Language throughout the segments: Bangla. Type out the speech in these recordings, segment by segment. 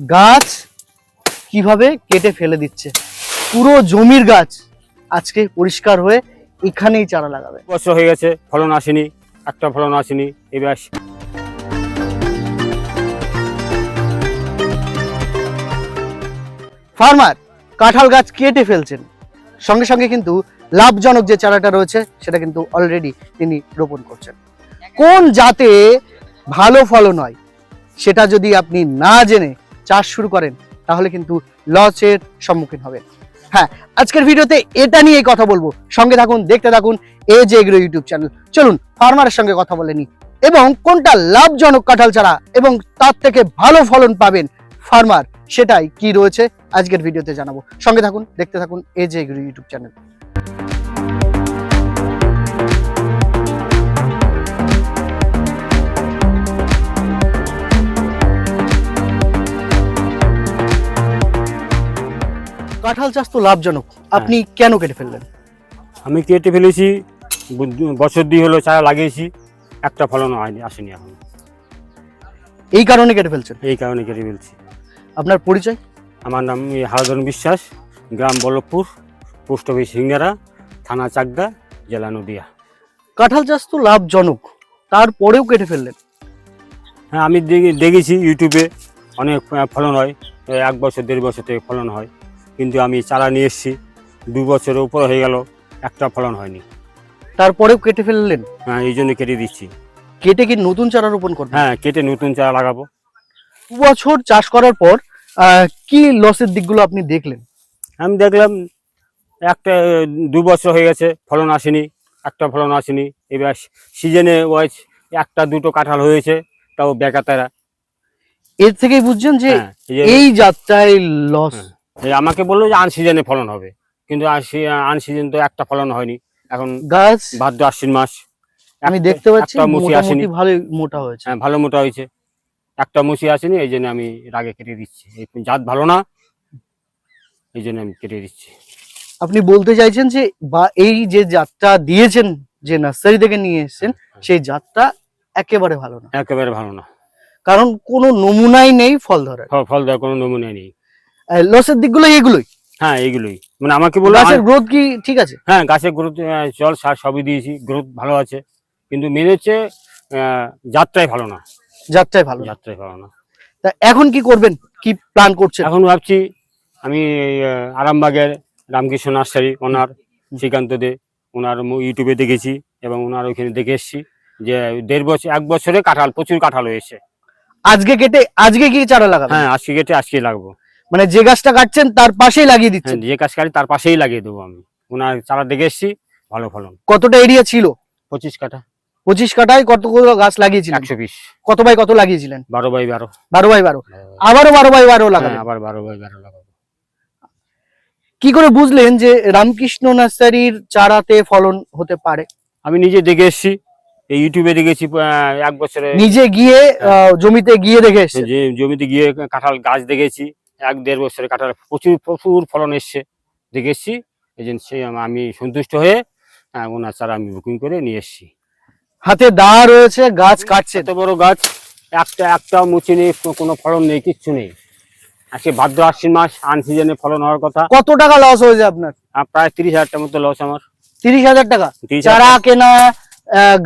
গাছ কীভাবে কেটে ফেলে দিচ্ছে? পুরো জমির গাছ আজকে পরিষ্কার হয়ে এখানেই চারা লাগাবে। বছর হয়ে গেছে ফলন আসেনি একটা ফলন আসেনি এবার ফার্মার কাঁঠাল গাছ কেটে ফেলছেন। সঙ্গে সঙ্গে কিন্তু লাভজনক যে চারাটা রয়েছে সেটা কিন্তু অলরেডি তিনি রোপণ করছেন। কোন জাতে ভালো ফলন হয় সেটা যদি আপনি না জেনে চাষ শুরু করেন, তাহলে কিন্তু লসের সম্মুখীন হবেন হ্যাঁ আজকের ভিডিওতে এটা নিয়েই কথা বলব। সঙ্গে থাকুন, দেখতে থাকুন এ যে এগ্রো ইউটিউব চ্যানেল চলুন, ফার্মারের সঙ্গে কথা বলে নিই। এবং কোনটা লাভজনক কাঁঠাল চারা এবং তার থেকে ভালো ফলন পাবেন ফার্মার, সেটাই কি রয়েছে আজকের ভিডিওতে জানাব। সঙ্গে থাকুন, দেখতে থাকুন এ যে এগ্রো ইউটিউব চ্যানেল কাঁঠাল চাষ তো লাভজনক। আপনি কেন কেটে ফেললেন? আমি কেটে ফেলেছি বছর দুই হলো চারা লাগিয়েছি একটা ফলন হয়নি আসেনি এখন। এই কারণে কেটে ফেলছেন? এই কারণে কেটে ফেলছি। আপনার পরিচয়? আমার নাম হারাধন বিশ্বাস গ্রাম বল্লভপুর পোস্ট অফিস সিঙ্গারা থানা চাকদা জেলা নদিয়া। কাঁঠাল চাষ তো লাভজনক তারপরেও কেটে ফেললেন? হ্যাঁ আমি দেখে- দেখেছি ইউটিউবে অনেক ফলন হয় এক বছর দেড় বছর থেকে ফলন হয়। কিন্তু আমি চারা নিয়ে এসেছি। দু বছরের উপর হয়ে গেল একটা ফলন হয়নি। তারপরেও কেটে ফেললেন? হ্যাঁ এই জন্য কেটে দিচ্ছি। কেটে কি নতুন চারা রোপণ করবেন? হ্যাঁ কেটে নতুন চারা লাগাবো। দু বছর চাষ করার পর কি লসের দিকগুলো আপনি দেখলেন? আমি দেখলাম একটা দু বছর হয়ে গেছে ফলন আসেনি একটা ফলন আসেনি। এবার সিজনে ওয়াইজ একটা দুটো কাঁঠাল হয়েছে তাও বেকাতারা এর থেকেই বুঝছেন যে হ্যাঁ, এই যাত্রায় লস আমাকে বলল যে আনসিজনে ফলন হবে। কিন্তু আনসিজন তো একটা ফলন হয়নি। এখন গাছ? ভাদ্র আশ্বিন মাস। আমি দেখতে পাচ্ছি মুসি আসেনি। মোটামুটি ভালোই মোটা হয়েছে। হ্যাঁ ভালো মোটা হয়েছে। একটা মুসি আসেনি এই জন্য আমি রাগে কেটে দিচ্ছি। জাত ভালো না এই জন্য আমি কেটে দিচ্ছি। আপনি বলতে চাইছেন যে বা এই যে জাতটা দিয়েছেন যে নার্সারি থেকে নিয়ে এসেছেন সেই জাতটা একেবারে ভালো না। একেবারে ভালো না। কারণ কোনো নমুনাই নেই ফল ধরার। ফল- দেওয়ার কোনো নমুনা নেই। লসের দিকগুলো এগুলোই। হ্যাঁ এগুলোই। মানে আমাকে বলল গাছের গ্রোথ কি ঠিক আছে? হ্যাঁ গাছের গ্রোথ জল সার সবই দিয়েছি গ্রোথ ভালো আছে। কিন্তু মেন হচ্ছে যাত্রাই ভালো না। যাত্রায় ভালো যাত্রাই ভালো না। তা এখন কি করবেন? কি প্ল্যান করছেন? এখন ভাবছি আমি আরামবাগের রামকৃষ্ণ নার্সারি ওনার শ্রীকান্ত দে ওনার ইউটিউবে দেখেছি এবং ওনার ওইখানে দেখে এসেছি যে দেড় বছর এক বছরে কাঁঠাল প্রচুর কাঁঠাল হয়েছে। আজকে কেটে আজকে কি চারা লাগাবেন? হ্যাঁ আজকে কেটে আজকে লাগবো। মানে যে গাছটা কাটছেন তার পাশেই লাগিয়ে হ্যাঁ দিচ্ছেন যে গাছ কাটি তার পাশেই লাগিয়ে দেবো আমি। ওনার চারা দেখে এসেছি ভালো ফলন। কতটা এরিয়া ছিল? পঁচিশ কাঠা। পঁচিশ কাটায় কতগুলো গাছ লাগিয়েছিলেন? একশো পিস কত বাই কত লাগিয়েছিলেন? বারো বাই বারো। বারো বাই বারো। আবারও বারো বাই বারো হ্যাঁ, লাগাবেন আবার বারো বাই বারো লাগাবো। কি করে বুঝলেন যে রামকৃষ্ণ নার্সারির চারাতে ফলন হতে পারে? আমি নিজে দেখে এসেছি এই ইউটিউবে দেখেছি এক বছরে। নিজে গিয়ে জমিতে গিয়ে দেখে এসেছেন? যে জমিতে গিয়ে কাঁঠাল গাছ দেখেছি এক দেড় বছরে কাঁঠাল প্রচুর প্রচুর ফলন এসছে। দেখে এসছি এই জন্য আমি সন্তুষ্ট হয়ে আহ, ওনার চারা আমি বুকিং করে নিয়ে এসছি। হাতে দা রয়েছে গাছ কাটছে। এত বড় গাছ একটা একটা মুচি নেই কোনো ফলন নেই কিচ্ছু নেই। আজকে ভাদ্র আশ্বিন মাস আন সিজনে ফলন হওয়ার কথা। কত টাকা লস হয়েছে আপনার? প্রায় তিরিশ হাজার টাকার মতো লস আমার। তিরিশ হাজার টাকা? চারা কেনা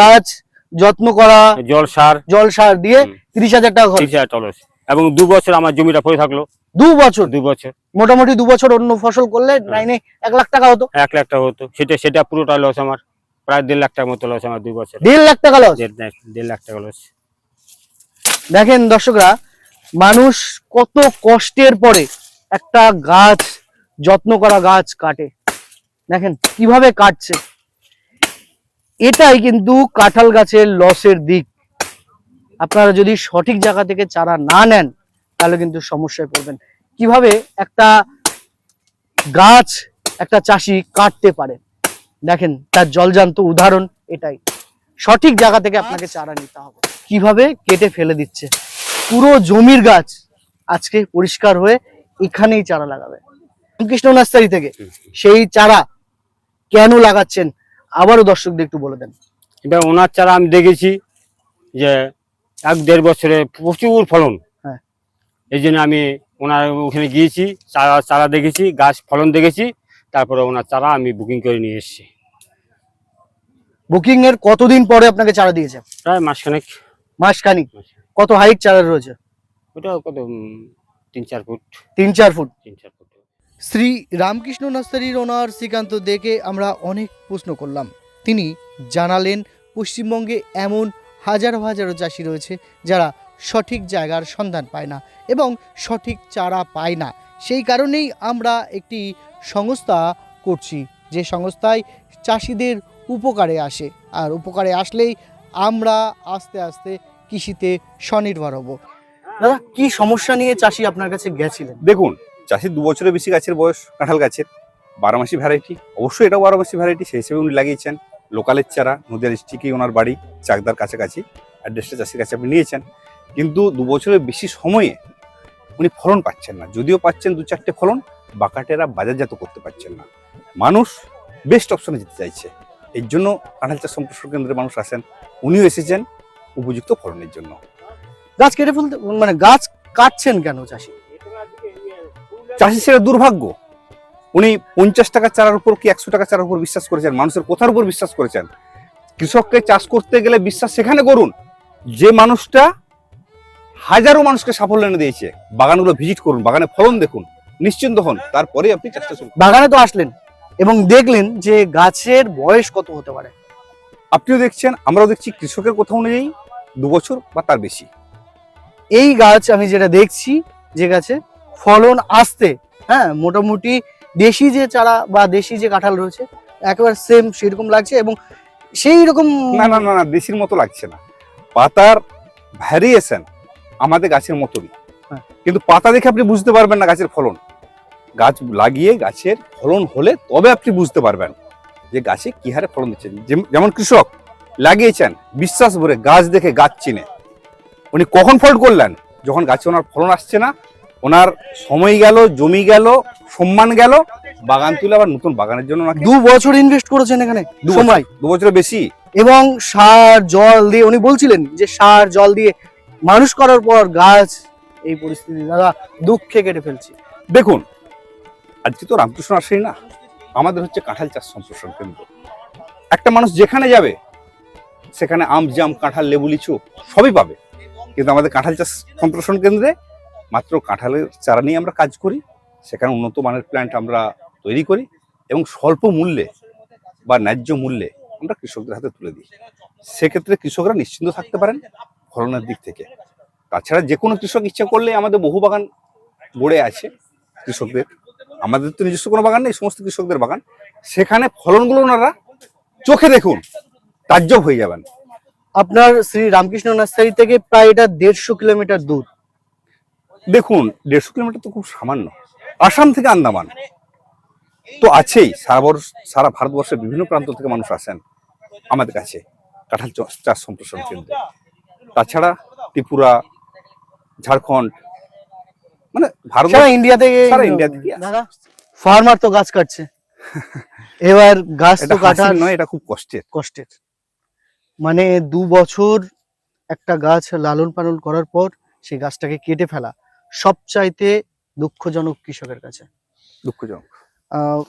গাছ যত্ন করা। জল সার। জল সার দিয়ে। তিরিশ হাজার টাকা খরচ। এবং দু বছর আমার জমিটা পড়ে থাকল। দু বছর? দু বছর। মোটামুটি দু বছর অন্য ফসল করলে নাইনে এক লাখ টাকা হতো? এক লাখ টাকা হতো। সেটা সেটা পুরোটা লস আমার। প্রায় দেড় লাখ টাকার মতো লস আমার দু বছর। দেড় লাখ টাকা লস দেড় লাখ টাকা লস দেখেন দর্শকরা মানুষ কত কষ্টের পরে একটা গাছ যত্ন করা গাছ কাটে। দেখেন কীভাবে কাটছে। এটাই কিন্তু কাঁঠাল গাছের লসের দিক। আপনারা যদি সঠিক জায়গা থেকে চারা না নেন, তাহলে কিন্তু সমস্যায় পড়বেন। কীভাবে একটা গাছ একটা চাষি কাটতে পারে? দেখেন, তার জলজান্ত উদাহরণ এটাই। সঠিক জায়গা থেকে আপনাকে চারা নিতে হবে। কীভাবে? কেটে ফেলে দিচ্ছে। পুরো জমির গাছ আজকে পরিষ্কার হয়ে এখানেই চারা লাগাবে। কৃষ্ণ নার্সারি থেকে সেই চারা কেন লাগাচ্ছেন? আবারও দর্শকদের একটু বলে দেন। এবার ওনার চারা আমি দেখেছি যে এক দেড় বছরে প্রচুর ফলন। হ্যাঁ। এই জন্য আমি ওনার ওখানে গিয়েছি চারা চারা দেখেছি গাছ ফলন দেখেছি তারপরে ওনার চারা আমি বুকিং করে নিয়ে এসেছি। বুকিং এর কতদিন পরে আপনাকে চারা দিয়েছে? প্রায় মাসখানেক। মাস খানিক কত হাইট চারা রয়েছে? ওটা কত তিন চার ফুট। তিন চার ফুট। তিন চার ফুট। শ্রী রামকৃষ্ণ নার্সারির ওনার শ্রীকান্ত দেখে আমরা অনেক প্রশ্ন করলাম। তিনি জানালেন পশ্চিমবঙ্গে এমন হাজারো হাজারো চাষি রয়েছে যারা সঠিক জায়গার সন্ধান পায় না এবং সঠিক চারা পায় না। সেই কারণেই আমরা একটি সংস্থা করছি যে সংস্থায় চাষিদের উপকারে আসে। আর উপকারে আসলেই আমরা আস্তে আস্তে কৃষিতে স্বনির্ভর হব। দাদা কি সমস্যা নিয়ে চাষি আপনার কাছে গেছিলেন? দেখুন চাষির দু বছরের বেশি গাছের বয়স কাঁঠাল গাছের। বারোমাসি ভ্যারাইটি অবশ্যই এটাও বারোমাসি ভ্যারাইটি সেই হিসেবে উনি লাগিয়েছেন। লোকালের চারা নদিয়া ডিস্ট্রিক্টেই ওনার বাড়ি চাকদার কাছাকাছি অ্যাড্রেসটা চাষির কাছে আপনি নিয়েছেন। কিন্তু দু বছরের বেশি সময়ে উনি ফলন পাচ্ছেন না। যদিও পাচ্ছেন দু চারটে ফলন বাকাটেরা বাজারজাত করতে পারছেন না। মানুষ বেস্ট অপশনে যেতে চাইছে। এর জন্য কাঁঠাল চাষ সম্প্রসারণ কেন্দ্রে মানুষ আসেন উনিও এসেছেন উপযুক্ত ফলনের জন্য। গাছ কেটে ফেলতে মানে গাছ কাটছেন কেন চাষি? চাষি সেটা দুর্ভাগ্য। উনি পঞ্চাশ টাকা চারার উপর কি একশো টাকা চারার উপর বিশ্বাস করেছেন? মানুষের কথার উপর বিশ্বাস করেছেন। কৃষককে চাষ করতে গেলে বিশ্বাস সেখানে করুন। যে মানুষটা হাজারো মানুষকে সাফল্য এনে দিয়েছে বাগানগুলো ভিজিট করুন বাগানে ফলন দেখুন নিশ্চিন্ত হন তারপরে আপনি চাষটা শুরু বাগানে তো আসলেন এবং দেখলেন যে গাছের বয়স কত হতে পারে। আপনিও দেখছেন আমরাও দেখছি কৃষকের কথা অনুযায়ী দু বছর বা তার বেশি। এই গাছ আমি যেটা দেখছি যে গাছে ফলন আসতে হ্যাঁ মোটামুটি দেশি যে চারা বা দেশি যে কাঁঠাল রয়েছে একেবারে সেম সেরকম লাগছে এবং সেই রকম না না না না দেশির মতো লাগছে না। পাতার ভ্যারিয়েশন আমাদের গাছের মতনই হ্যাঁ। কিন্তু পাতা দেখে আপনি বুঝতে পারবেন না গাছের ফলন। গাছ লাগিয়ে গাছের ফলন হলে তবে আপনি বুঝতে পারবেন যে গাছে কি হারে ফলন দিচ্ছে। যেম- যেমন কৃষক লাগিয়েছেন বিশ্বাস ভরে গাছ দেখে গাছ চিনে। উনি কখন ফল করলেন? যখন গাছে ওনার ফলন আসছে না ওনার সময় গেল জমি গেল সম্মান গেল বাগান তুলে আবার নতুন বাগানের জন্য দু বছর ইনভেস্ট করেছেন এখানে দু। সময়। দু বছরের বেশি। এবং সার জল দিয়ে উনি বলছিলেন যে সার জল দিয়ে মানুষ করার পর গাছ এই পরিস্থিতি দাদা দুঃখে কেটে ফেলছি। দেখুন আজকে তো রামকৃষ্ণ আসেই না। আমাদের হচ্ছে কাঁঠাল চাষ সম্প্রসারণ কেন্দ্র। একটা মানুষ যেখানে যাবে সেখানে আম জাম কাঁঠাল লেবু লিচু সবই পাবে। কিন্তু আমাদের কাঁঠাল চাষ সম্প্রসারণ কেন্দ্রে মাত্র কাঁঠালের চারা নিয়ে আমরা কাজ করি। সেখানে উন্নত মানের প্ল্যান্ট আমরা তৈরি করি এবং স্বল্প মূল্যে বা ন্যায্য মূল্যে আমরা কৃষকদের হাতে তুলে দিই। সেক্ষেত্রে কৃষকরা নিশ্চিন্ত থাকতে পারেন ফলনের দিক থেকে। তাছাড়া যে কোনো কৃষক ইচ্ছা করলে আমাদের বহু বাগান গড়ে আছে কৃষকদের। আমাদের তো নিজস্ব কোনো বাগান নেই সমস্ত কৃষকদের বাগান। সেখানে ফলনগুলো ওনারা চোখে দেখুন তাজ্জব হয়ে যাবেন। আপনার শ্রী রামকৃষ্ণ নার্সারি থেকে প্রায় এটা দেড়শো কিলোমিটার দূর। দেখুন দেড়শো কিলোমিটার তো খুব সামান্য। আসাম থেকে আন্দামান। তো আছেই সারা বর্ষ সারা ভারতবর্ষের বিভিন্ন প্রান্ত থেকে মানুষ আসেন আমাদের কাছে কাঁঠাল চাষ- সম্প্রসারণ কেন্দ্রে। তাছাড়া ত্রিপুরা ঝাড়খণ্ড মানে ভারত ইন্ডিয়া থেকে সারা ইন্ডিয়া থেকে ফার্মার তো গাছ কাটছে। এবার গাছ এটা তো কাটার নয় এটা খুব কষ্টের। কষ্টের। মানে দু বছর একটা গাছ লালন পালন করার পর সেই গাছটাকে কেটে ফেলা। সবচাইতে দুঃখজনক কৃষকের কাছে। দুঃখজনক। আহ,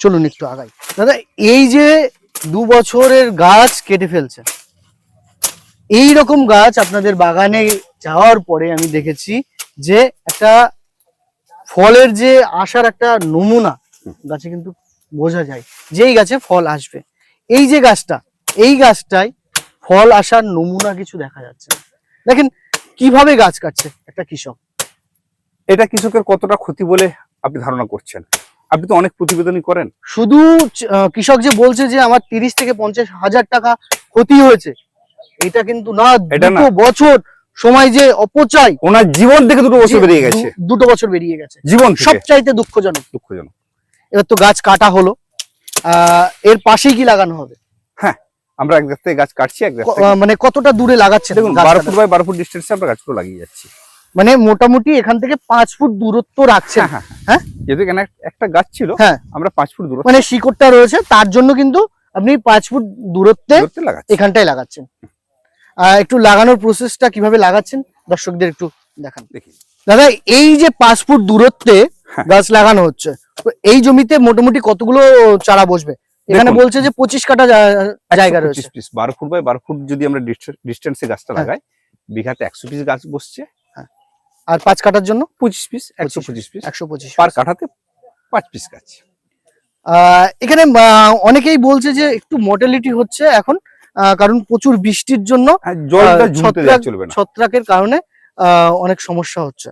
চলুন একটু আগাই। দাদা এই যে দু বছরের গাছ কেটে ফেলছে এই রকম গাছ আপনাদের বাগানে যাওয়ার পরে আমি দেখেছি যে একটা ফলের যে আসার একটা নমুনা গাছে কিন্তু বোঝা যায় যেই গাছে ফল আসবে। এই যে গাছটা এই গাছটায় ফল আসার নমুনা কিছু দেখা যাচ্ছে না। দেখেন কীভাবে গাছ কাটছে একটা কৃষক। এটা কৃষকের কতটা ক্ষতি বলে আপনি ধারণা করছেন? আপনি তো অনেক প্রতিবেদনই করেন। শুধু কৃষক যে বলছে যে আমার তিরিশ থেকে পঞ্চাশ হাজার টাকা ক্ষতি হয়েছে এটা কিন্তু না। দুটো বছর সময় যে অপচয় ওনার জীবন থেকে দুটো বছর বেরিয়ে গেছে। দুটো বছর বেরিয়ে গেছে। জীবন সবচাইতে দুঃখজনক। দুঃখজনক। এবার তো গাছ কাটা হলো। আহ এর পাশেই কি লাগানো হবে? আমরা এক গাছ থেকে গাছ কাটছি এক মানে কতটা দূরে লাগাচ্ছে দেখুন বারো ফুট বাই বারো ফুট ডিস্টেন্সে আমরা গাছগুলো লাগিয়ে যাচ্ছি। মানে মোটামুটি এখান থেকে পাঁচ ফুট দূরত্ব রাখছে হ্যাঁ, হ্যাঁ? যেহেতু এখানে একটা গাছ ছিল হ্যাঁ। আমরা পাঁচ ফুট দূরত্ব মানে শিকড়টা রয়েছে তার জন্য কিন্তু আপনি পাঁচ ফুট দূরত্বে এখানটায় লাগাচ্ছেন। আহ, একটু লাগানোর প্রসেসটা কীভাবে লাগাচ্ছেন দর্শকদের একটু দেখান। দেখি। দাদা এই যে পাঁচ ফুট দূরত্বে হ্যাঁ। গাছ লাগানো হচ্ছে এই জমিতে মোটামুটি কতগুলো চারা বসবে? এখানে বলছে যে পঁচিশ কাটা জায়গা রয়েছে। বারো ফুট বাই বারো ফুট যদি আমরা ডিস্টেন্সে গাছটা হ্যাঁ। লাগাই বিঘাতে একশো পিস গাছ বসছে। আর পাঁচ কাটার জন্য পঁচিশ পিস একশো পঁচিশ পিস একশো পঁচিশ পার কাঠাতে পাঁচ পিস গাছ এখানে অনেকেই বলছে যে একটু মর্টালিটি হচ্ছে এখন কারণ প্রচুর বৃষ্টির জন্য না। ছত্রাকের কারণে অনেক সমস্যা হচ্ছে।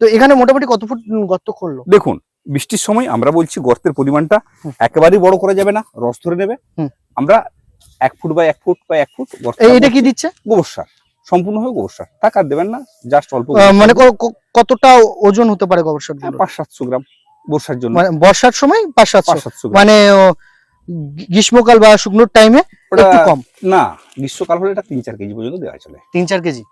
তো এখানে মোটামুটি কত ফুট গর্ত করল? দেখুন বৃষ্টির সময় আমরা বলছি গর্তের পরিমাণটা একেবারেই বড় করা যাবে না রস ধরে নেবে। আমরা এক ফুট বা এক ফুট বা এক ফুট এটা কি দিচ্ছে? গোবর সার। সম্পূর্ণভাবে গোবর সার। টাকা দেবেন না জাস্ট অল্প মানে কতটা ওজন হতে পারে গোবর সার পাঁচ সাতশো গ্রাম বর্ষার জন্য। মানে বর্ষার সময় পাঁচ সাতশো মানে গ্রীষ্মকাল বা শুকনোর টাইমে একটু কম? না গ্রীষ্মকাল হলে এটা তিন চার কেজি পর্যন্ত দেওয়া চলে। তিন চার কেজি?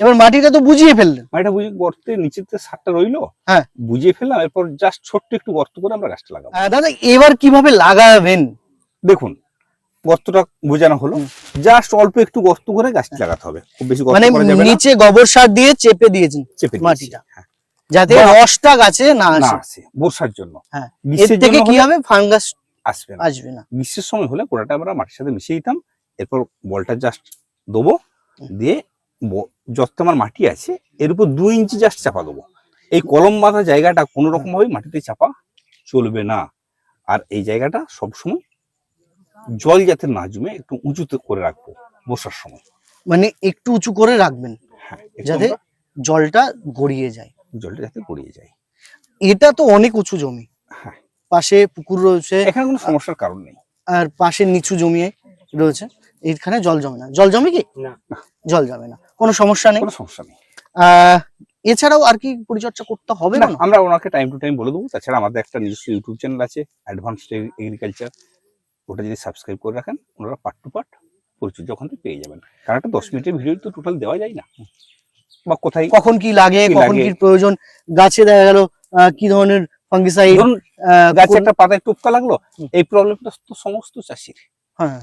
এবার মাটিটা তো বুঝিয়ে ফেললেন। মাটিটা এটা বুঝে গর্তের নিচেতে সারটা রইল হ্যাঁ। বুঝিয়ে ফেললাম এরপর জাস্ট ছোট্ট একটু গর্ত করে আমরা গাছটা লাগাবো। দাদা এবার কীভাবে লাগাবেন? দেখুন গর্তটা বোঝানো হলো। জাস্ট অল্প একটু গর্ত করে গাছটা লাগাতে হবে। খুব বেশি মানে নিচে গোবর সার দিয়ে চেপে দিয়েছেন চেপে। মাটিটা। হ্যাঁ, যাতে রসটা গাছে না আসে। বর্ষার জন্য। হ্যাঁ। এর থেকে কি হবে? ফাঙ্গাস আসবে না। আসবে না। গ্রীষ্মের সময় হলে গোড়াটা আমরা মাটির সাথে মিশিয়ে দিতাম। এরপর বলটা জাস্ট দেবো দিয়ে যত আমার মাটি আছে এর উপর দুই ইঞ্চি জাস্ট চাপা দেবো। এই কলম বাঁধা জায়গাটা কোনো রকম ভাবে মাটিতে চাপা চলবে না। আর এই জায়গাটা সবসময় জল যাতে না জমে একটু উঁচুতে করে রাখব বর্ষার সময়। মানে একটু উঁচু করে রাখবেন হ্যাঁ যাতে জলটা গড়িয়ে যায়। জলটা যাতে গড়িয়ে যায়। এটা তো অনেক উঁচু জমি। হ্যাঁ। পাশে পুকুর রয়েছে এখানে কোনো সমস্যার কারণ নেই। আর পাশে নিচু জমি রয়েছে এখানে জল জমে না। জল জমে কি? না। জল জমে না। কোনো সমস্যা নেই? কোনো সমস্যা নেই। আহ এছাড়াও আর কি পরিচর্যা করতে হবে না, না আমরা ওনাকে টাইম টু টাইম বলে দেবো। তাছাড়া আমাদের একটা নিজস্ব ইউটিউব চ্যানেল আছে অ্যাডভান্স এগ্রিকালচার ওটা যদি সাবস্ক্রাইব করে রাখেন ওনারা পার্ট টু পার্ট পরিচর্যা ওখান থেকে পেয়ে যাবেন। কারণ একটা দশ মিনিটের ভিডিও তো টোটাল দেওয়া যায় না। বা কোথায় কখন কি লাগে কখন কি প্রয়োজন গাছে দেখা গেল কি ধরনের ফাঙ্গিসাইড গাছে একটা পাতায় টুপকা লাগল এই প্রবলেমটা তো সমস্ত চাষির। হ্যাঁ।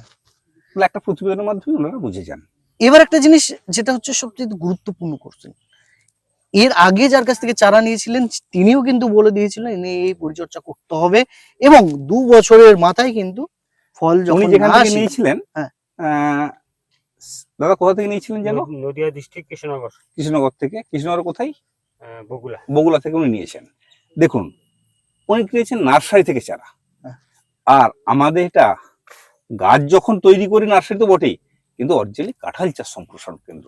একটা প্রতিবেদনের মাধ্যমে ওনারা বুঝে যান। এবার একটা জিনিস যেটা হচ্ছে সবচেয়ে গুরুত্বপূর্ণ করছেন এর আগে যার কাছ থেকে চারা নিয়েছিলেন তিনিও কিন্তু বলে দিয়েছিলেন এই পরিচর্যা করতে হবে। এবং দু বছরের মাথায় কিন্তু ফল উনি যখন যেখান থেকে নিয়েছিলেন হ্যাঁ। আহ, দাদা কোথা থেকে নিয়েছিলেন যেন? নদিয়া ডিস্ট্রিক্ট কৃষ্ণনগর। কৃষ্ণনগর থেকে। কৃষ্ণনগর কোথায়? বগুলা। বগুলা থেকে উনি নিয়েছেন। দেখুন উনি নিয়েছেন নার্সারি থেকে চারা। হ্যাঁ। আর আমাদের এটা গাছ যখন তৈরি করি নার্সারি তো বটেই কিন্তু অরিজিনালি কাঁঠাল চাষ সম্প্রসারণ কেন্দ্র।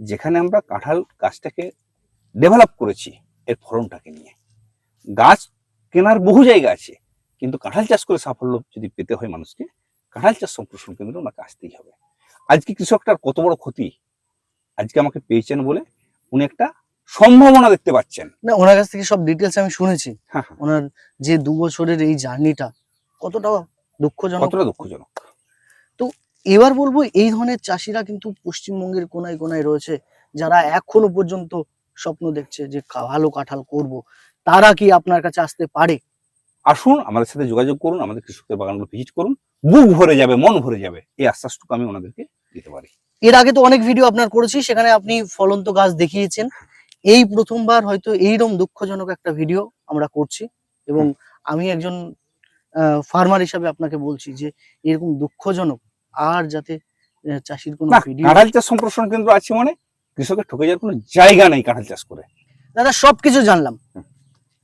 যেখানে আমরা কাঁঠাল গাছটাকে ডেভেলপ করেছি এর ফলনটাকে নিয়ে। গাছ কেনার বহু জায়গা আছে। কিন্তু কাঁঠাল চাষ করে সাফল্য যদি পেতে হয় মানুষকে কাঁঠাল চাষ সম্প্রসারণ কেন্দ্র ওনাকে আসতেই হবে। আজকে কৃষকটার কত বড় ক্ষতি? আজকে আমাকে পেয়েছেন বলে উনি একটা সম্ভাবনা দেখতে পাচ্ছেন। না ওনার কাছ থেকে সব ডিটেলস আমি শুনেছি। হ্যাঁ হ্যাঁ। ওনার যে দু বছরের এই জার্নিটা কতটা দুঃখজনক? কতটা দুঃখজনক? তো এবার বলব এই ধরনের চাষিরা কিন্তু পশ্চিমবঙ্গের কোনায় কোনায় রয়েছে। যারা এখনও পর্যন্ত স্বপ্ন দেখছে যে ভালো কাঁঠাল করব তারা কি আপনার কাছে আসতে পারে? আসুন আমাদের সাথে যোগাযোগ করুন আমাদের কৃষকদের বাগানগুলো ভিজিট করুন। বুক ভরে যাবে মন ভরে যাবে। এই আশ্বাসটুকু আমি ওনাদেরকে দিতে পারি। এর আগে তো অনেক ভিডিও আপনার করেছি সেখানে আপনি ফলন্ত গাছ দেখিয়েছেন। এই প্রথমবার হয়তো এইরকম দুঃখজনক একটা ভিডিও আমরা করছি এবং আমি একজন ফার্মার হিসাবে আপনাকে বলছি যে এরকম দুঃখজনক আর যাতে চাষির কোনো ভিডিও কাঁঠাল চাষ সম্প্রসারণ কেন্দ্র আছে মানে কৃষকের ঠকে যাওয়ার কোনো জায়গা নেই কাঁঠাল চাষ করে। দাদা সবকিছু জানলাম।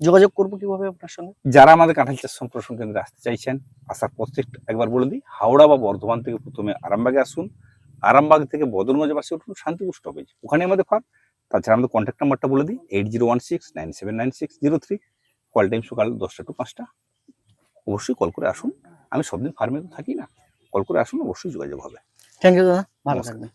যোগাযোগ করব কীভাবে আপনার সঙ্গে? যারা আমাদের কাঁঠাল চাষ সম্প্রসারণ কেন্দ্রে আসতে চাইছেন আসার পথে একবার বলে দিই হাওড়া বা বর্ধমান থেকে প্রথমে আরামবাগে আসুন আরামবাগ থেকে বদরগঞ্জে বাসে উঠুন শান্তিপুর স্টপেজ ওখানে আমাদের ফার্ম তাছাড়া আমাদের কন্ট্যাক্ট নাম্বারটা বলে দিই eight zero one six nine seven nine six zero three call time সকাল দশটা টু পাঁচটা। অবশ্যই কল করে আসুন। আমি সব দিন ফার্মে তো থাকি না কল করে আসুন অবশ্যই যোগাযোগ হবে। থ্যাংক ইউ দাদা। ভালো থাকবেন।